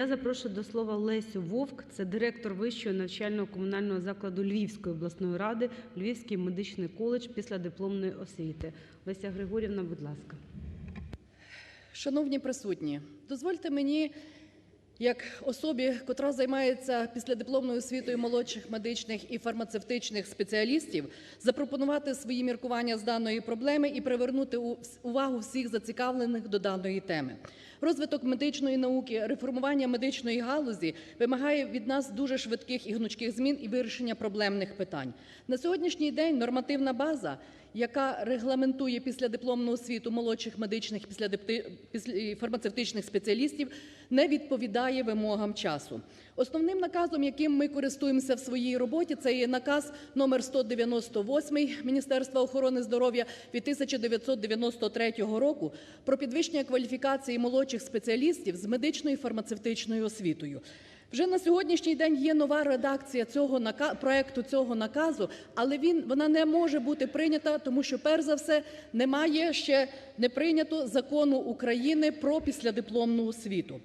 Я запрошую до слова Лесю Вовк, це директор Вищого навчального комунального закладу Львівської обласної ради Львівський медичний коледж післядипломної освіти. Леся Григорівна, будь ласка. Шановні присутні, дозвольте мені, як особі, котра займається післядипломною освітою молодших медичних і фармацевтичних спеціалістів, запропонувати свої міркування з даної проблеми і привернути увагу всіх зацікавлених до даної теми. Розвиток медичної науки, реформування медичної галузі вимагає від нас дуже швидких і гнучких змін і вирішення проблемних питань. На сьогоднішній день нормативна база яка регламентує післядипломну освіту молодших медичних і фармацевтичних спеціалістів, не відповідає вимогам часу. Основним наказом, яким ми користуємося в своїй роботі, це є наказ номер 198 Міністерства охорони здоров'я від 1993 року про підвищення кваліфікації молодших спеціалістів з медичною і фармацевтичною освітою. Вже на сьогоднішній день є нова редакція цього проекту цього наказу, але він вона не може бути прийнята, тому що перш за все немає ще не прийнято закону України про післядипломну освіту.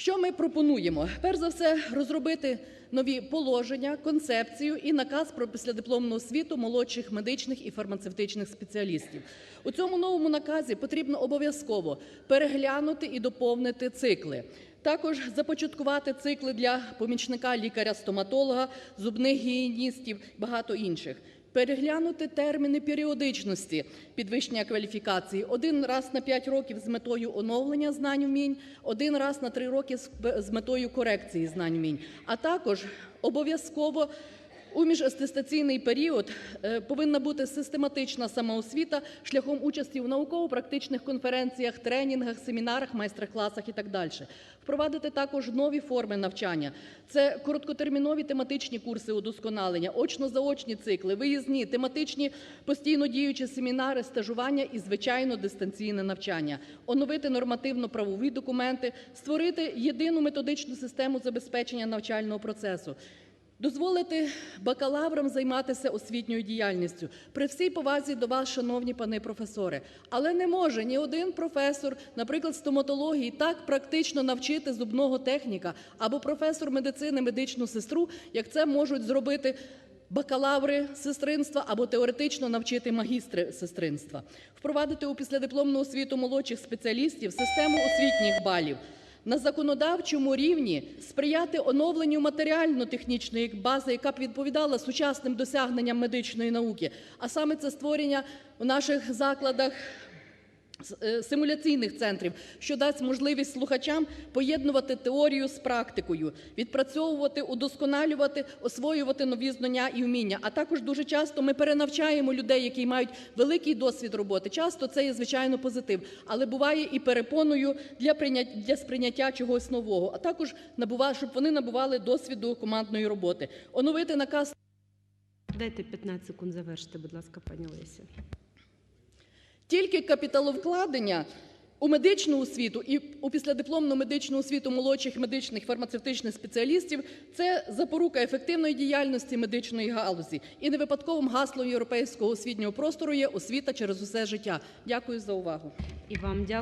Що ми пропонуємо? Перш за все, розробити нові положення, концепцію і наказ про післядипломну освіту молодших медичних і фармацевтичних спеціалістів. У цьому новому наказі потрібно обов'язково переглянути і доповнити цикли. Також започаткувати цикли для помічника лікаря-стоматолога, зубних гігієністів, багато інших. Переглянути терміни періодичності підвищення кваліфікації. Один раз на 5 років з метою оновлення знань вмінь, один раз на 3 роки з- метою корекції знань вмінь, а також обов'язково у міжатестаційний період е, повинна бути систематична самоосвіта шляхом участі в науково-практичних конференціях, тренінгах, семінарах, майстер-класах і так далі. Впровадити також нові форми навчання. Це короткотермінові тематичні курси удосконалення, очно-заочні цикли, виїзні, тематичні постійно діючі семінари, стажування і, звичайно, дистанційне навчання. Оновити нормативно-правові документи, створити єдину методичну систему забезпечення навчального процесу. Дозволити бакалаврам займатися освітньою діяльністю при всій повазі до вас, шановні пани професори. Але не може ні один професор, наприклад, стоматології, так практично навчити зубного техніка або професор медицини медичну сестру, як це можуть зробити бакалаври сестринства або теоретично навчити магістри сестринства. Впровадити у післядипломну освіту молодших спеціалістів систему освітніх балів. На законодавчому рівні сприяти оновленню матеріально-технічної бази, яка б відповідала сучасним досягненням медичної науки, а саме це створення у наших закладах симуляційних центрів, що дасть можливість слухачам поєднувати теорію з практикою, відпрацьовувати, удосконалювати, освоювати нові знання і вміння. А також дуже часто ми перенавчаємо людей, які мають великий досвід роботи. Часто це є звичайно позитив, але буває і перепоною для прийняття для сприйняття чогось нового. А також набува, щоб вони набували досвіду командної роботи. Оновити наказ Дайте 15 секунд завершити, будь ласка, пані Леся. Тільки капіталовкладення у медичну освіту і у післядипломну медичну освіту молодших медичних фармацевтичних спеціалістів це запорука ефективної діяльності медичної галузі. І не випадковим гаслом європейського освітнього простору є освіта через усе життя. Дякую за увагу.